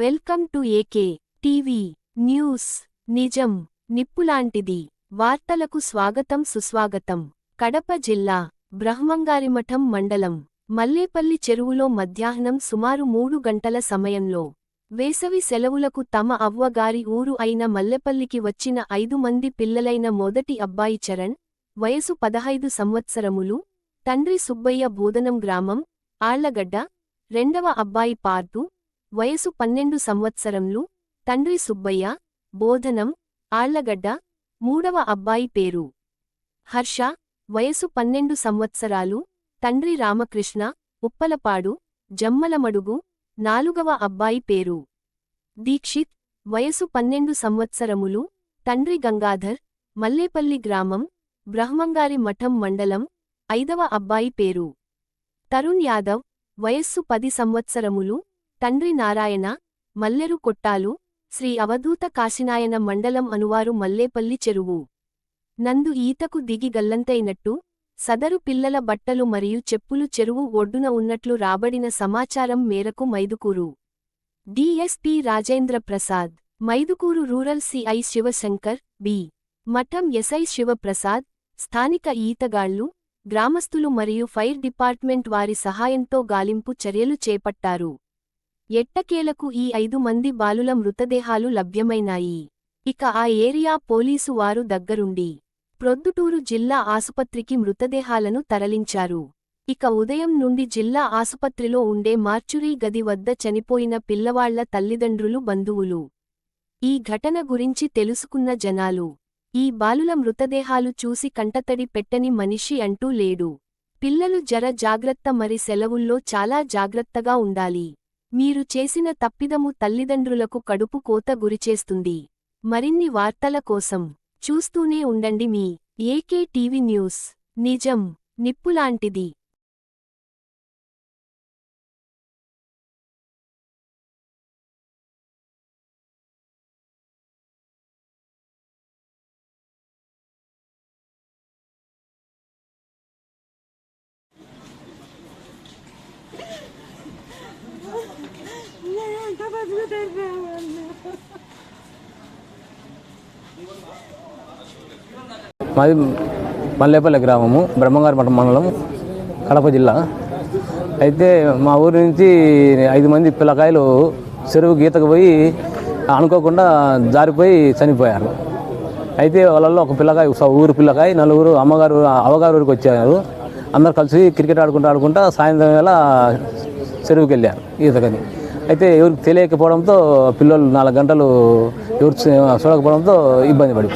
Welcome to AK TV news. నిజం నిప్పులాంటిది. వార్తలకు స్వాగతం సుస్వాగతం. కడప జిల్లా బ్రహ్మంగారిమఠం మండలం మల్లేపల్లి చెరువులో మధ్యాహ్నం సుమారు మూడు గంటల సమయంలో వేసవి సెలవులకు తమ అవ్వగారి ఊరు అయిన మల్లెపల్లికి వచ్చిన ఐదు మంది పిల్లలైన మొదటి అబ్బాయి చరణ్ వయసు పదహైదు సంవత్సరములు తండ్రి సుబ్బయ్య బోధనం గ్రామం ఆళ్ళగడ్డ రెండవ అబ్బాయి పార్తు వయసు పన్నెండు సంవత్సరంలు తండ్రి సుబ్బయ్య బోధనం ఆళ్ళగడ్డ మూడవ అబ్బాయి పేరు. హర్ష వయసు పన్నెండు సంవత్సరాలు తండ్రి రామకృష్ణ ఉప్పలపాడు జమ్మలమడుగు నాలుగవ అబ్బాయి పేరు. దీక్షిత్ వయసు పన్నెండు సంవత్సరములు తండ్రి గంగాధర్ మల్లేపల్లి గ్రామం బ్రహ్మంగారి మఠం మండలం ఐదవ అబ్బాయి పేరు. తరుణ్ యాదవ్ వయస్సు పది సంవత్సరములు తండ్రి నారాయణ మల్లెరు కొట్టాలు శ్రీ అవధూత కాశినాయన మండలం అనువారు మల్లేపల్లి చెరువు. నందు ఈతకు దిగి గల్లంతైనట్టు సదరు పిల్లల బట్టలు మరియు చెప్పులు చెరువు ఒడ్డున ఉన్నట్లు రాబడిన సమాచారం మేరకు Mydukur. DSP Rajendra Prasad Mydukur rural CI Sivasankar B. Matham SI Sivaprasad స్థానిక ఈతగాళ్ళు గ్రామస్తులు మరియు ఫైర్ డిపార్ట్మెంట్ వారి సహాయంతో గాలింపు చర్యలు చేపట్టారు. ఎట్టకేలకు ఈ ఐదు మంది బాలుల మృతదేహాలు లభ్యమైనాయి. ఇక ఆ ఏరియా పోలీసు వారు దగ్గరుండి ప్రొద్దుటూరు జిల్లా ఆసుపత్రికి మృతదేహాలను తరలించారు. ఇక ఉదయం నుండి జిల్లా ఆసుపత్రిలో ఉండే మార్చురీ గది వద్ద చనిపోయిన పిల్లవాళ్ళ తల్లిదండ్రులు బంధువులు. ఈ ఘటన గురించి తెలుసుకున్న జనాలు ఈ బాలుల మృతదేహాలు చూసి కంటతడి పెట్టని మనిషి అంటూ లేడు. పిల్లలు జర జాగ్రత్త మరి సెలవుల్లో చాలా జాగ్రత్తగా ఉండాలి. మీరు చేసిన తప్పిదము తల్లిదండ్రులకు కడుపు కోత గురిచేస్తుంది. మరిన్ని వార్తల కోసం చూస్తూనే ఉండండి మీ ఏకే టీవీ న్యూస్. నిజం. నిప్పులాంటిది. మాది మల్లేపల్లి గ్రామము బ్రహ్మంగారి మఠం మండలం కడప జిల్లా. అయితే మా ఊరి నుంచి ఐదు మంది పిల్లకాయలు చెరువు గీతకు పోయి అనుకోకుండా జారిపోయి చనిపోయారు. అయితే వాళ్ళల్లో ఒక పిల్లకాయ ఊరు పిల్లకాయ నలుగురు అమ్మగారు అవగారు ఊరికి వచ్చారు. అందరు కలిసి క్రికెట్ ఆడుకుంటూ ఆడుకుంటా సాయంత్రం వేళ చెరువుకి వెళ్ళారు ఈతకని. అయితే ఎవరికి తెలియకపోవడంతో పిల్లలు నాలుగు గంటలు ఎవరు చూడకపోవడంతో ఇబ్బంది పడి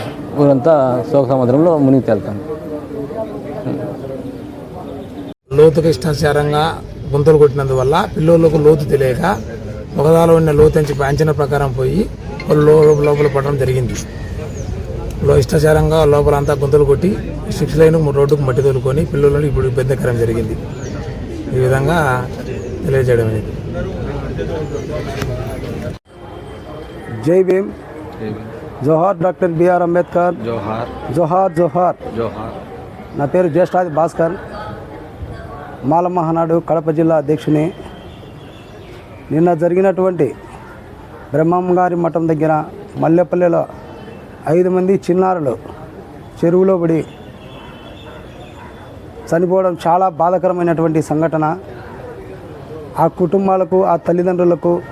ఊరంతా శోక సముద్రంలో మునిగి తేలుతాను లోతుకు ఇష్టాచారంగా గుంతలు కొట్టినందువల్ల పిల్లలకు లోతు తెలియక ముఖదాలో ఉన్న లోతు అంచనా ప్రకారం పోయి వాళ్ళు లోపల పడడం జరిగింది. లో ఇష్టాచారంగా లోపల అంతా గుంతలు కొట్టి సిక్స్ లైన్ రోడ్డుకు మట్టి తోలుకొని పిల్లలను ఇప్పుడు ఇబ్బందికరం జరిగింది. ఈ విధంగా తెలియజేయడం అనేది. జై భీమ్. జోహార్ డాక్టర్ బిఆర్ అంబేద్కర్. జోహార్. జోహార్ జోహార్. జోహార్. నా పేరు జ్యేష్ఠాది భాస్కర్. మాల మహానాడు కడప జిల్లా అధ్యక్షుని. నిన్న జరిగినటువంటి బ్రహ్మంగారి మఠం దగ్గర మల్లెపల్లెలో ఐదు మంది చిన్నారులు చెరువులో పడి చనిపోవడం చాలా బాధాకరమైనటువంటి సంఘటన. ఆ కుటుంబాలకు ఆ తల్లిదండ్రులకు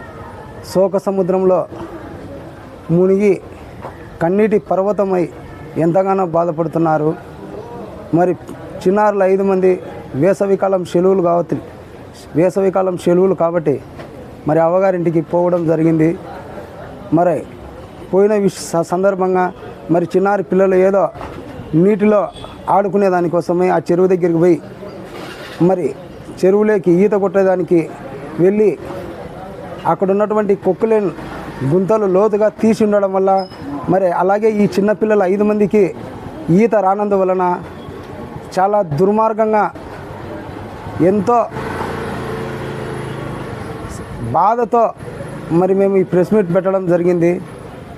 శోక సముద్రంలో మునిగి కన్నీటి పర్వతమై ఎంతగానో బాధపడుతున్నారు. మరి చిన్నారులు ఐదు మంది వేసవికాలం సెలవులు కావచ్చు వేసవికాలం సెలవులు కాబట్టి మరి అవ్వగారింటికి పోవడం జరిగింది. మరి పోయిన విష స- సందర్భంగా మరి చిన్నారి పిల్లలు ఏదో నీటిలో ఆడుకునే దానికోసమే ఆ చెరువు దగ్గరికి పోయి మరి చెరువులోకి ఈత కొట్టేదానికి వెళ్ళి అక్కడ ఉన్నటువంటి కొక్కులేని గుంతలు లోతుగా తీసి ఉండడం వల్ల మరి అలాగే ఈ చిన్నపిల్లల ఐదు మందికి ఈత రానందువలన చాలా దుర్మార్గంగా ఎంతో బాధతో మరి మేము ఈ ప్రెస్ మీట్ పెట్టడం జరిగింది.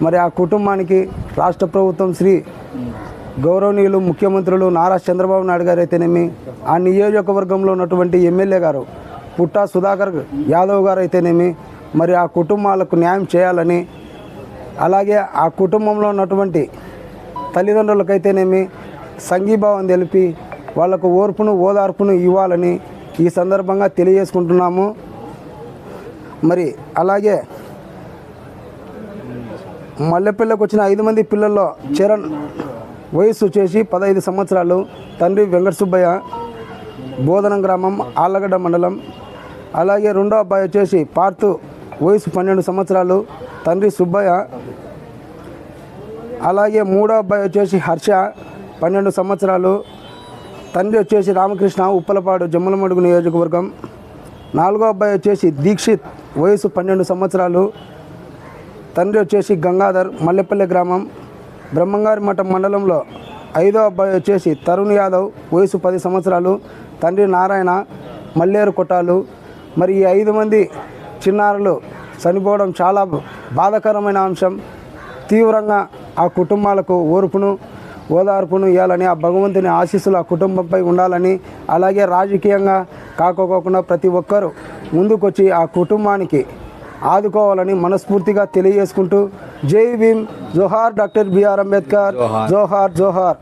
మరి ఆ కుటుంబానికి రాష్ట్ర ప్రభుత్వం శ్రీ గౌరవనీయులు ముఖ్యమంత్రులు నారా చంద్రబాబు నాయుడు గారు అయితేనేమి ఆ నియోజకవర్గంలో ఉన్నటువంటి ఎమ్మెల్యే గారు పుట్టా సుధాకర్ యాదవ్ గారు అయితేనేమి మరి ఆ కుటుంబాలకు న్యాయం చేయాలని అలాగే ఆ కుటుంబంలో ఉన్నటువంటి తల్లిదండ్రులకైతేనేమి సంఘీభావం తెలిపి వాళ్ళకు ఓర్పును ఓదార్పును ఇవ్వాలని ఈ సందర్భంగా తెలియజేసుకుంటున్నాము. మరి అలాగే మల్లెపల్లెకు వచ్చిన ఐదు మంది పిల్లల్లో చరణ్ వయసు వచ్చేసి పదహైదు సంవత్సరాలు తండ్రి వెంకట సుబ్బయ్య బోధనం గ్రామం ఆళ్ళగడ్డ మండలం. అలాగే రెండో అబ్బాయి వచ్చేసి పార్తు వయసు పన్నెండు సంవత్సరాలు తండ్రి సుబ్బయ్య. అలాగే మూడో అబ్బాయి వచ్చేసి హర్ష పన్నెండు సంవత్సరాలు తండ్రి వచ్చేసి రామకృష్ణ ఉప్పలపాడు జమ్మలమడుగు నియోజకవర్గం. నాలుగో అబ్బాయి వచ్చేసి దీక్షిత్ వయసు పన్నెండు సంవత్సరాలు తండ్రి వచ్చేసి గంగాధర్ మల్లెపల్లె గ్రామం. బ్రహ్మంగారి మఠం మండలంలో ఐదో అబ్బాయి వచ్చేసి తరుణ్ యాదవ్ వయసు పది సంవత్సరాలు తండ్రి నారాయణ మల్లేరు కొట్టాలు. మరి ఈ ఐదు మంది చిన్నారులు చనిపోవడం చాలా బాధాకరమైన అంశం. తీవ్రంగా ఆ కుటుంబాలకు ఓర్పును ఓదార్పును ఇవ్వాలని ఆ భగవంతుని ఆశీస్సులు ఆ కుటుంబంపై ఉండాలని అలాగే రాజకీయంగా కాకోకుండా ప్రతి ఒక్కరూ ముందుకొచ్చి ఆ కుటుంబానికి ఆదుకోవాలని మనస్ఫూర్తిగా తెలియజేసుకుంటూ జై భీమ్ జోహార్ డాక్టర్ బిఆర్ అంబేద్కర్ జోహార్ జోహార్